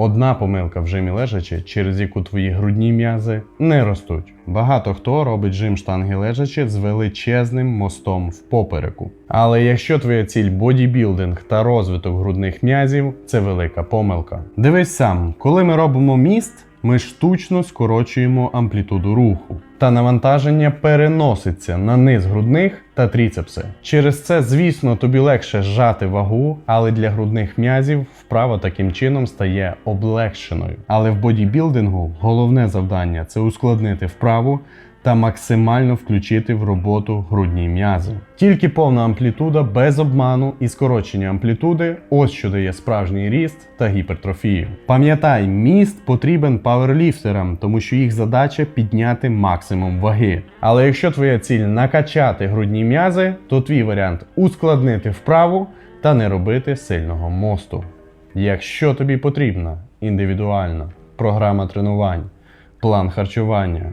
Одна помилка в жимі лежачи, через яку твої грудні м'язи не ростуть. Багато хто робить жим штанги лежачи з величезним мостом в попереку. Але якщо твоя ціль бодібілдинг та розвиток грудних м'язів, це велика помилка. Дивись сам, коли ми робимо міст, ми штучно скорочуємо амплітуду руху. Та навантаження переноситься на низ грудних та тріцепси. Через це, звісно, тобі легше зжати вагу, але для грудних м'язів вправа таким чином стає облегшеною. Але в бодібілдингу головне завдання це ускладнити вправу та максимально включити в роботу грудні м'язи. Тільки повна амплітуда без обману і скорочення амплітуди ось що дає справжній ріст та гіпертрофію. Пам'ятай, міст потрібен паверліфтерам, тому що їх задача підняти максимум ваги. Але якщо твоя ціль накачати грудні м'язи, то твій варіант ускладнити вправу та не робити сильного мосту. Якщо тобі потрібна індивідуальна програма тренувань, план харчування,